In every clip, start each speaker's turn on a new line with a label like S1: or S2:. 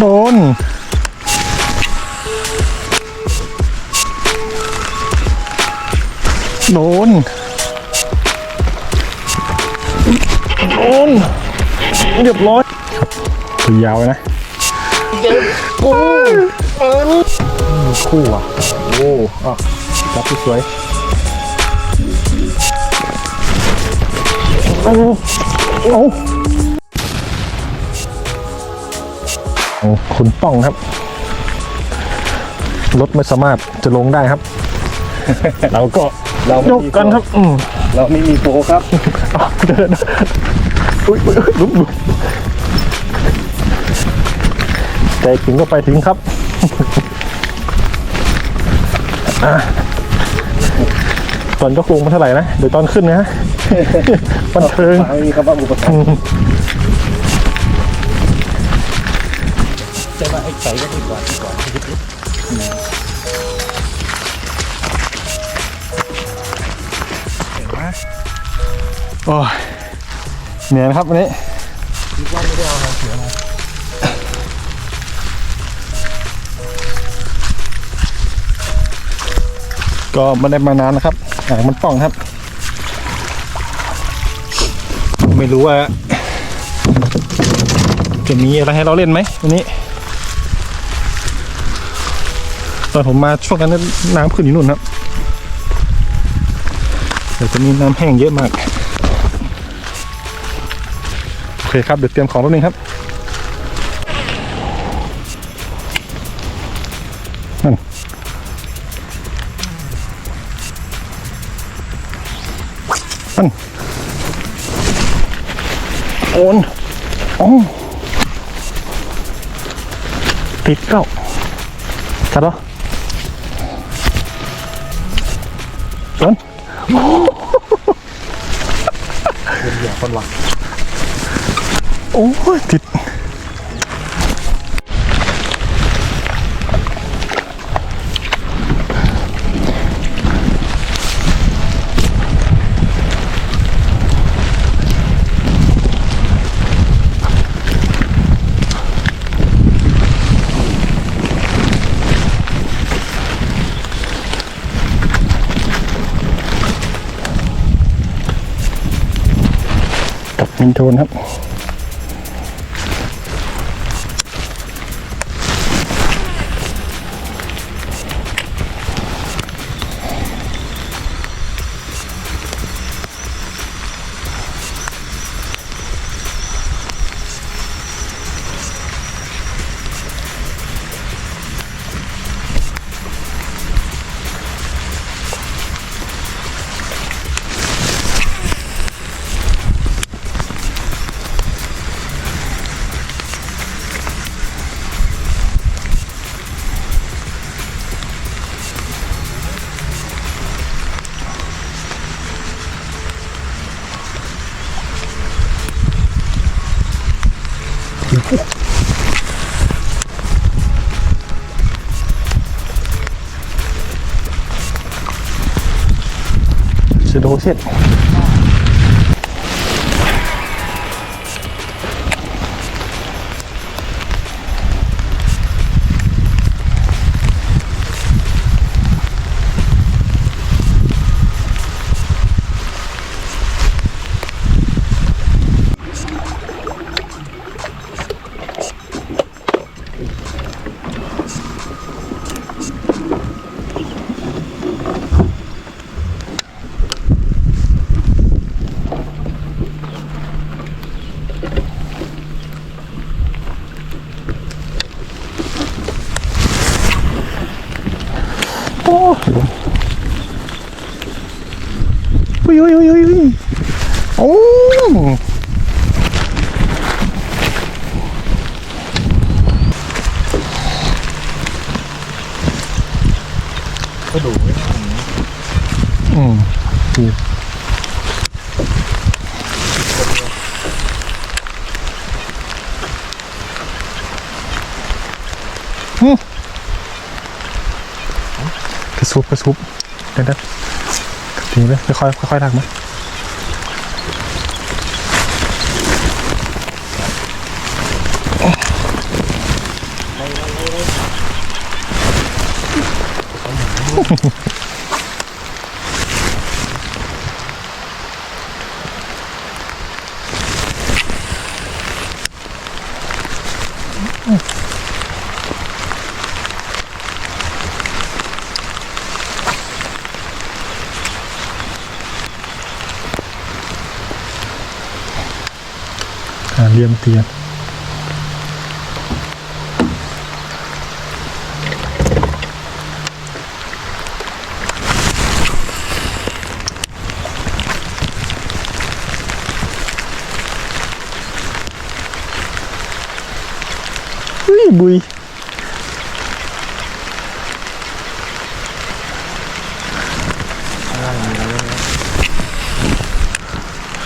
S1: โดน โดน โดนเรียบร้อยตัวยาวเลยนะกูคู่อะ โอ้อะรับที่สวย โอ้โอ้ โอ้คุณป้องครับ รถไม่สามารถจะลงได้ครับ เราก็
S2: เราไม่
S1: ยก
S2: มี
S1: กันครับอืม
S2: เราไม่มีโปรครับ
S1: อะเดินอุ้ยอุ้ยอุ้ยลุกลุกใจถึงก็ไปถึงครับอะตอนยกลงมาเท่าไหร่นะเดี๋ยวตอนขึ้นนะฮะบันเทิง
S2: ไม่มีคำว่าอุปสรรค ใส่ก็ดีกว่าดีกว่า
S1: โอ้ยเหนื่อยนะครับวันนี้
S2: คิดว่าไม่ได้เอาหางเสือมา
S1: ก็ไม่ได้มานานนะครับอ่างมันป้องครับ ไม่รู้ว่า จะมีอะไรให้เราเล่นไหมวันนี้ ตอนผมมาช่วงนั้นน้ำขึ้นอยู่นู่นครับเดี๋ยวจะมีน้ำแห้งเยอะมาก โอเคครับ เดี๋ยวเตรียมของแป๊บนึงครับนั่นมันโอนโอ้ติดเก้าชัดเหรอ
S2: เป็นอย่างคนหวัง
S1: โอ้ยติด กับมินโทนครับ จ โอ้ยอุ้ยอุ้ยอุ้ยอุ้ยอุ้ยโอ้
S2: ก็ดูไว้
S1: อืมดีอืมก ระซุบกระซุบเดี๋ยวนะทีนี้ค่อยค่อยๆทักไหม เหลี่ยมเตียนอุ้ยบุย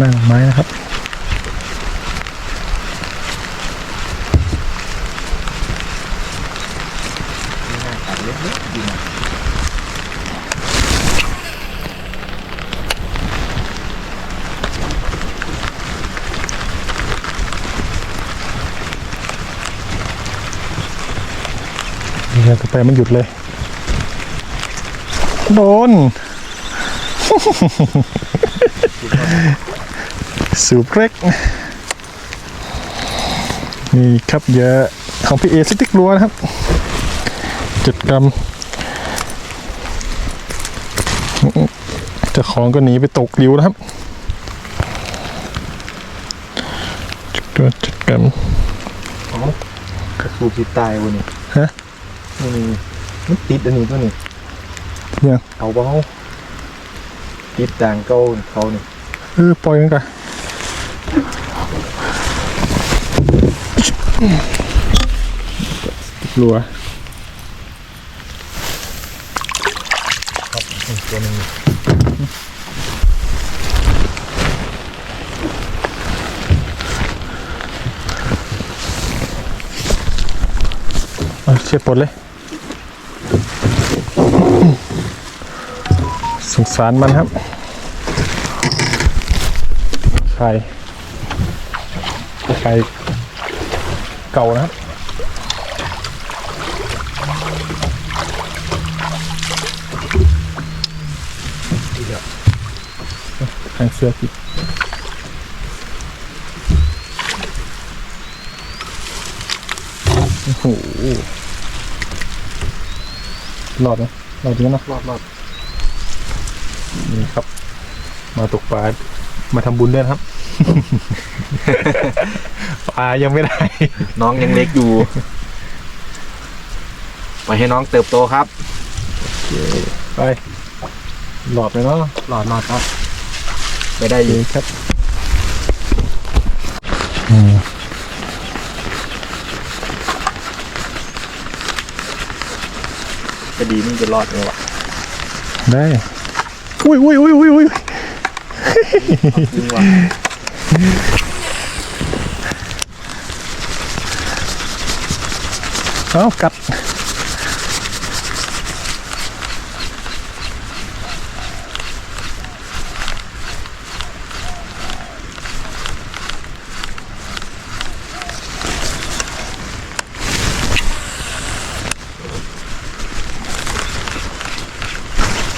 S1: นั่งไม้นะครับ
S2: นี่น่ากัดเล็กๆดีนะ
S1: เรือต่อไป มันหยุดเลย โดน สูบเล็ก นี่ครับเหยอะของพี่เอสติ๊กลัวนะครับเจ็ดกรัมเจ้าของก็หนีไปตกริ้วนะครับตัวเจ็ดกรัม
S2: กระสูบติดตายวันนี้
S1: ฮะ
S2: นี่นี่มันติดอันนี้ตัวนี้
S1: เนี่ย
S2: เอาเบาติดด่างเก้าเขานี่
S1: เออปล่อยมันกันรัว
S2: ครับอีกตัวหนึง
S1: เอาเชียบปลดเลย งสารมันครับไข่ไข่เก่านะครับแขงเสื้อผิดโอ้โหรอดไหมรอดจริงนะ
S2: รอดรอด
S1: นี่ครับ มาตกปลา มาทำบุญด้วยนะครับ ปลายังไม่ได้
S2: น้องยังเล็กอยู่ไปให้น้องเติบโตครับ
S1: ไป หลอดไปเนาะ
S2: รอดรอดครับไม่ได้
S1: โอเค
S2: ยิง
S1: ครับอืม
S2: จะดีมันจะรอดไหมวะ
S1: ได้ อุ้ยอุ้ยอุ้ยอุ้ยอุ้ย
S2: จริงวะ
S1: เอากัด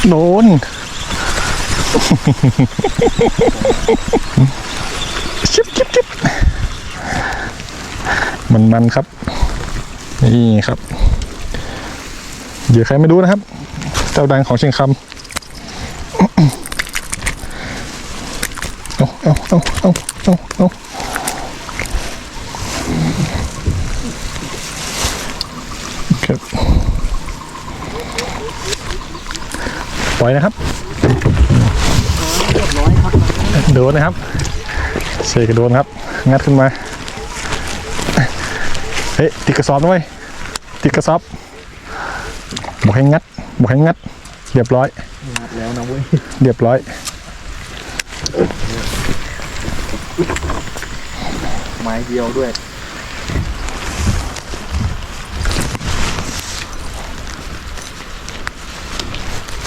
S1: โดน ชิบชิบชิบมันมันครับ นี่ครับ เดี๋ยวใครไม่รู้นะครับ เจ้าดังของเชียงคำเอาเอาเอาเอาเอาเอาครับปล่อยนะครับ โดนนะครับเสกโดนครับ งัดขึ้นมา เฮ้ยติดกระสอบนะเว้ยติดกระสอบบอกให้งัดบอกให้งัด เรียบร้อย
S2: งัดแล้วนะเว้ย
S1: เรียบร้อย
S2: ไม้เดียวด้วย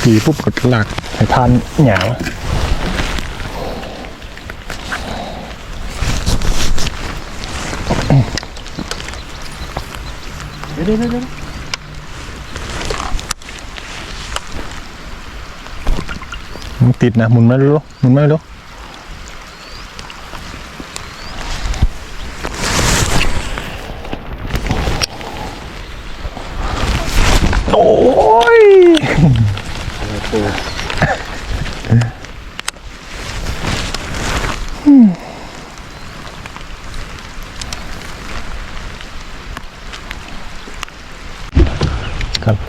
S1: ตีปุ๊บกดหลักให้พันหยาว
S2: ดี๋ยวเดี๋ยว
S1: มันติดนะหมุนไม่รู้หมุนไม่รู้โอ้ย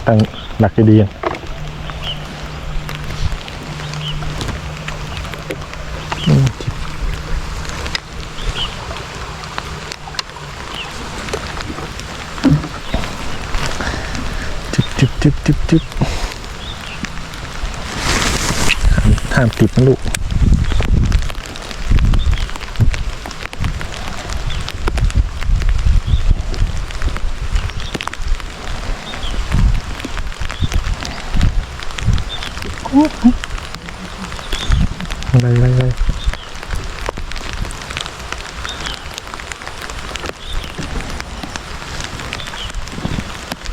S1: รับตั้งหลักดีๆจึ๊บจึ๊บจึ๊บจึ๊บจึ๊บห้ามห้ามติดนะลูก อะไรอะไรอะไร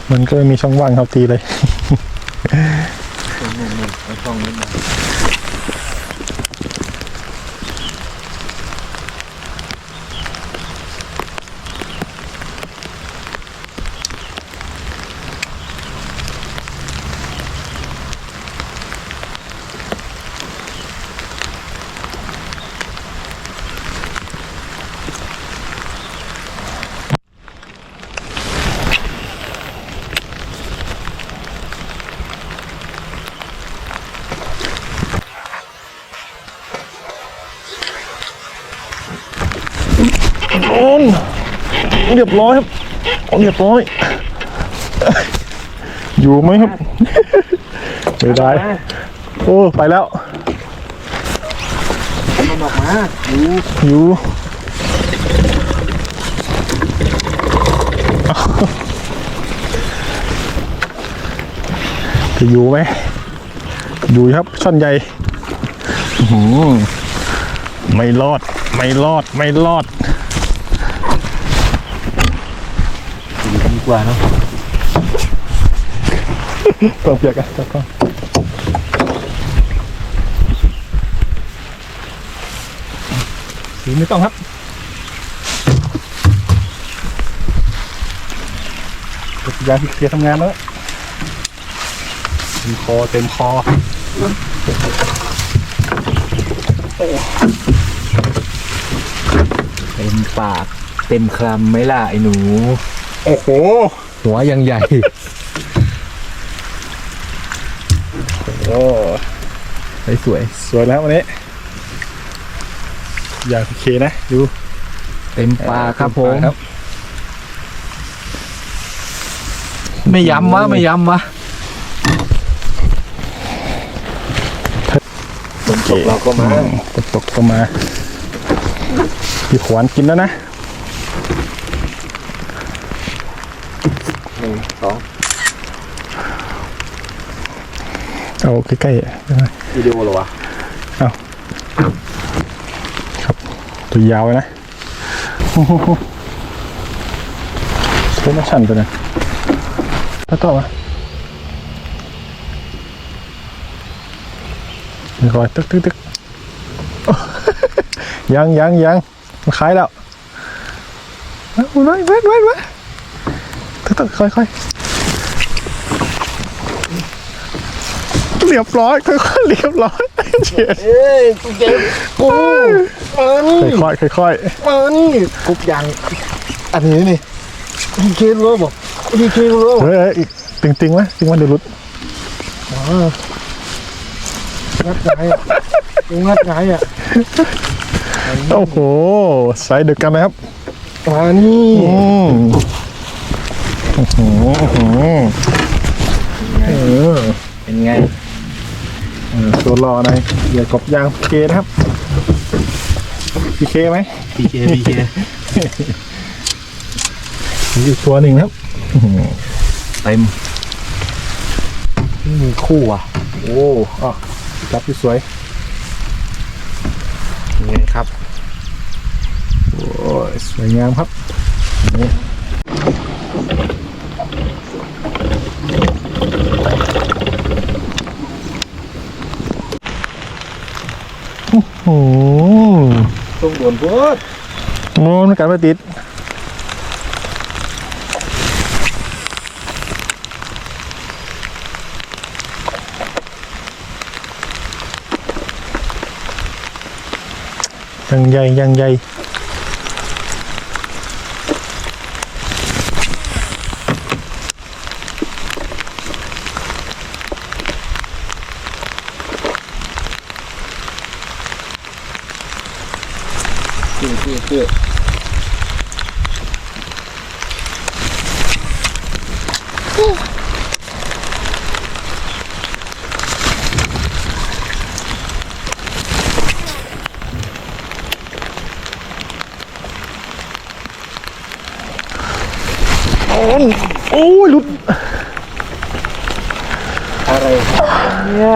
S1: มัน ก็ไม่มีช่องว่างครับตีเลย
S2: ช่องนี้
S1: เรียบร้อยครับเรียบร้อย อยู่ไหมครับ ไม่ได้ โอ้ไปแล้ว
S2: มันออกมาดู
S1: อยู่จะอยู่ไหมอยู่ครับช่อนใหญ่อื้อหืไม่รอด ไม่รอด ไม่รอด
S2: ดี กว่าเนาะ
S1: ต้องเปียกกันครับสีไม่ต้องครับจักรยานที่เคลียร์ทำงานแล้วเต็มคอเต็มคอ
S2: เต็มปาก เต็มคำไหมล่ะไอ้หนู
S1: โอ้โห
S2: หัวยังใหญ่
S1: โอ้
S2: สวย
S1: สวยแล้ววันนี้ อย่างโอเคนะ ดู
S2: เต็มปากครับผม
S1: ครับ
S2: ไม่ย้ำวะไม่ย้ำวะ
S1: โอเค
S2: เราก็มา
S1: ตกตกก็มา พี่ขวานกินแล้วนะ
S2: หนึ่งสอง
S1: เอาใกล้ๆได้ไหม
S2: วิดีโอเหรอวะ
S1: ตัวยาวเลยนะโอ้โหเท่มาชันไปเลยถ้าต่อมามีรอยตึกตึกตึกโอ้ยังยังยังมันคล้ายแล้วเอาไว้ไว้ไว้ไว้ตึกตึกค่อยค่อย เรียบร้อยค่อยๆเรียบร้อยเฉียด
S2: เอ้ยกูเจ็บกูมานี่
S1: ค่อยๆค่อยๆ
S2: มานี่กุบยางอันนี้นี่พี่เครู้บอกพี่เครู้
S1: เฮ้ยเฮ้ยอีกติงติงไหมติงว่าเดี๋ยวหลุด
S2: งัดไงอะงัดไงอะ
S1: โอ้โหไซส์เดียวกันนะครับ
S2: มานี่
S1: อืมโอ้โหโอ้โหเออ
S2: เป็นไง
S1: เออ ตัวรอหน่อยอย่ากบยางเคนะครับพีเคไหม
S2: พี่เคพี่เค
S1: มีอีกตัวหนึ่งนะครับอื้อหือ
S2: เต็มมีคู่อะ
S1: โอ้อะจับที่สวย
S2: ยังไงครับ
S1: โอ้ยสวยงามครับนี่ โอ้
S2: ต้องโดนพวด
S1: โน้มันกัดไม่ติดยังใหญ่ยังใหญ่
S2: คือคือคือ
S1: โอ้ยหลุด
S2: อะไรเนี่ย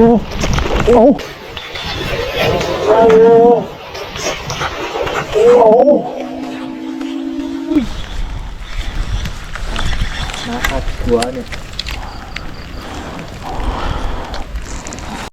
S2: น
S1: บักกั